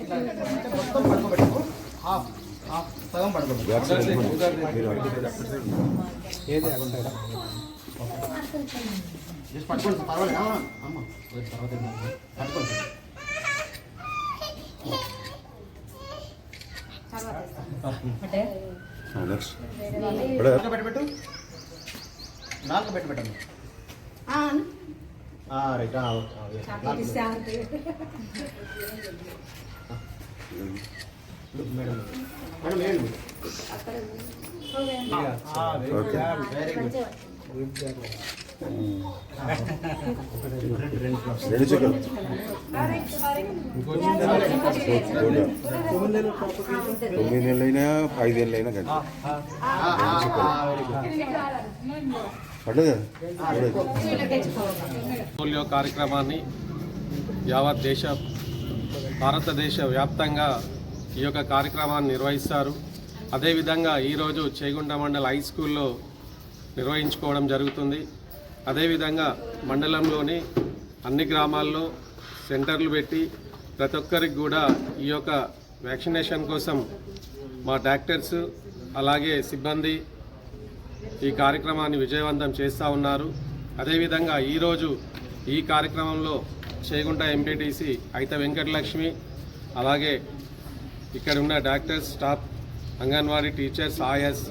మొత్తం పడుకోబెట్టుకో half half సగం పడుకోబెట్టు ఏది అగుంటాడా జస్ట్ పట్టుకోండి సార్, అమ్మ తర్వాత పట్టుకోండి సార్. నాలుగు పెట్టండి రైట్ రెండు చెక్కలు తొమ్మిది నెలలైనా ఐదేళ్ళైనా కానీ పడ్డదా పోలియో కార్యక్రమాన్ని యావత్ దేశ భారతదేశ వ్యాప్తంగా ఈ యొక్క కార్యక్రమాన్ని నిర్వహిస్తారు. అదేవిధంగా ఈరోజు చేగుంట మండల హై స్కూల్లో నిర్వహించుకోవడం జరుగుతుంది. అదేవిధంగా మండలంలోని అన్ని గ్రామాల్లో సెంటర్లు పెట్టి ప్రతి ఒక్కరికి కూడా ఈ యొక్క వ్యాక్సినేషన్ కోసం మా డాక్టర్స్ అలాగే సిబ్బంది ఈ కార్యక్రమాన్ని విజయవంతం చేస్తూ ఉన్నారు. అదేవిధంగా ఈరోజు ఈ కార్యక్రమంలో చేగుంట ఎంపీటీసీ అయిత వెంకటలక్ష్మి అలాగే ఇక్కడ ఉన్న డాక్టర్స్ స్టాఫ్ అంగన్వాడీ టీచర్స్ ఆయస్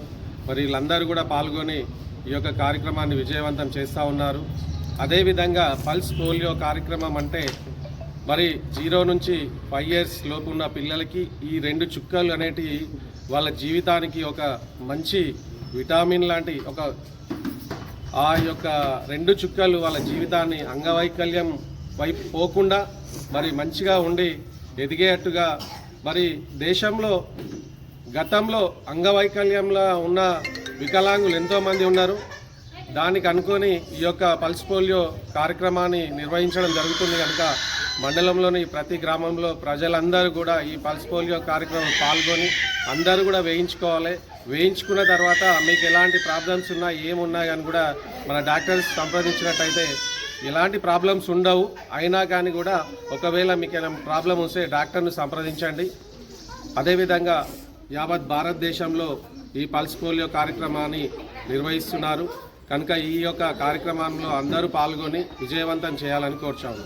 మరి వీళ్ళందరూ కూడా పాల్గొని ఈ యొక్క కార్యక్రమాన్ని విజయవంతం చేస్తూ ఉన్నారు. అదేవిధంగా పల్స్ పోలియో కార్యక్రమం అంటే మరి జీరో నుంచి ఫైవ్ ఇయర్స్ లోపు ఉన్న పిల్లలకి ఈ రెండు చుక్కలు అనేటివి వాళ్ళ జీవితానికి ఒక మంచి విటామిన్ లాంటి ఒక ఆ యొక్క రెండు చుక్కలు వాళ్ళ జీవితాన్ని అంగవైకల్యం వైపు పోకుండా మరి మంచిగా ఉండి ఎదిగేట్టుగా మరి దేశంలో గతంలో అంగవైకల్యంలో ఉన్న వికలాంగులు ఎంతోమంది ఉన్నారు. దానికి అనుకొని ఈ యొక్క పల్స్ పోలియో కార్యక్రమాన్ని నిర్వహించడం జరుగుతుంది కనుక మండలంలోని ప్రతి గ్రామంలో ప్రజలందరూ కూడా ఈ పల్స్ పోలియో కార్యక్రమం పాల్గొని అందరూ కూడా వేయించుకోవాలి. వేయించుకున్న తర్వాత మీకు ఎలాంటి ప్రాబ్లమ్స్ ఉన్నా ఏమున్నా కానీ కూడా మన డాక్టర్స్ సంప్రదించినట్టయితే ఎలాంటి ప్రాబ్లమ్స్ ఉండవు. అయినా కానీ కూడా ఒకవేళ మీకు ఏమైనా ప్రాబ్లం వస్తే డాక్టర్ను సంప్రదించండి. అదేవిధంగా యావత్ భారతదేశంలో ఈ పల్స్ పోలియో కార్యక్రమాన్ని నిర్వహిస్తున్నారు. కనుక ఈ యొక్క కార్యక్రమంలో అందరూ పాల్గొని విజయవంతం చేయాలని కోరుచాము